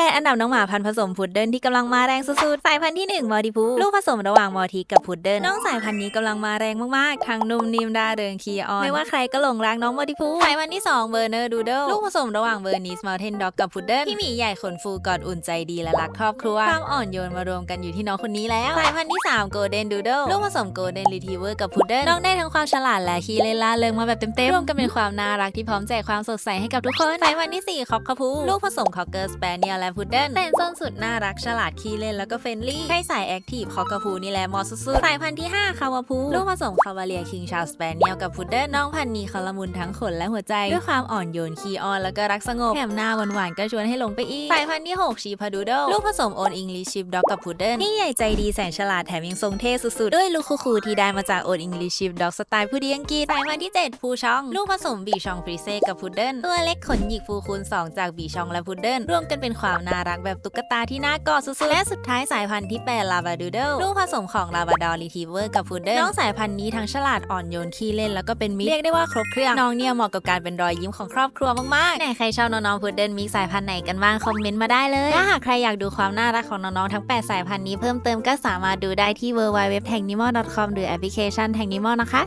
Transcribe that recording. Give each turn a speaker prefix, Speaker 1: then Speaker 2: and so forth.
Speaker 1: แปดอันดับน้องหมาพันธุ์ผสมพุดเดิ้ลที่กำลังมาแรงสุดๆ สายพันธุ์ที่ 1 มอดิพูลูกผสมระหว่างมอทีกับพุดเดิ้ลน้องสายพันธุ์นี้กำลังมาแรงมากๆ ทั้งนุ่มนิ่มดาเริงคีออน ไม่ว่าใครก็หลงรักน้องมอดิพูสายพันธุ์ที่2เบอร์เนอร์ดูเดิลลูกผสมระหว่างเบอร์นิสมาเทนด็อกกับพุดเดิ้ลที่มีใหญ่ขนฟูกอดอุ่นใจดีและรักครอบครัวความอ่อนโยนมารวมกันอยู่ที่น้องคนนี้แล้ว สายพันธุ์ที่3 Golden Doodle ลูกผสม Golden Retriever กับพุดเดิ้ลน้องได้ทั้งความฉลาดและขี้เล่นล่าเริงมาแบบเต็มๆรวมกันเป็นความน่ารักที่พร้อมแจกความสดใสให้กับทุกคนสายพันธุ์ที่สี่คอกคาพูลูกผสมคอกเกอร์สเปเนียลและพุดเดิ้ลเป็นส้นสุดน่ารักฉลาดขี้เล่นแล้วก็เฟรนลี่ให้สายแอคทีฟคอกคาพูนี่แหละมอสุดๆสายพันธุ์ที่ 5 คาวาพูลูกผสมคาวาเลียคิงชาสเปเนียลกับพุดเดิ้ลน้องพันธุ์นี้เขาละมุนทั้งขนและหัวใจ ด้วยความอ่อนโยนขี้อ้อนแล้วก็รักสงบแถมหน้าหวานๆก็ชวนให้หลงไปอีกสายพันธุ์ที่ 6 ชีพาดูโดลูกผสมโอนอิงลิชิปด็อกกับพุดเดิ้ลนี่ใหญ่ใจดีแสนฉลาดแถมยังทรงเท่สุดๆด้วยลูกคูลๆที่ได้มาจากโอนอิงลิชิปด็อกสไตล์ผู้ดีอังกฤษสายพันธุ์ที่ 7 ฟูชอง ลูกผสมบีชองฟรีเซ่กับพุดเดิ้ลตัวเล็กขนหยิกฟูคูณ2จากบีชองและพุดเดิ้ลรวมกันเป็นความน่ารักแบบตุ๊กตาที่น่ากอดสุดๆ และสุดท้ายสายพันธุ์ที่8ลาบาดูเดิลลูกผสมของลาบาดอรีทีเวอร์กับพุดเดิ้ลน้องสายพันธุ์นี้ทั้งฉลาดอ่อนโยนขี้เล่นแล้วก็เป็นมิตรเรียกได้ว่าครบเครื่องน้องเนี่ยเหมาะกับการเป็นรอยยิ้มของครอบครัวมากๆไหนใครชอบน้องๆพุดเดิ้ลมีสายพันธุ์ไหนกันบ้างคอมเมนต์มาได้เลยถ้าหากใครอยากดูความน่ารักของน้องๆทั้ง 8 สายพันธุ์นี้เพิ่มเติมก็สามารถดูได้ที่ www.tangnimal.com หรือแอปพลิเคชัน Tangnimal นะคะ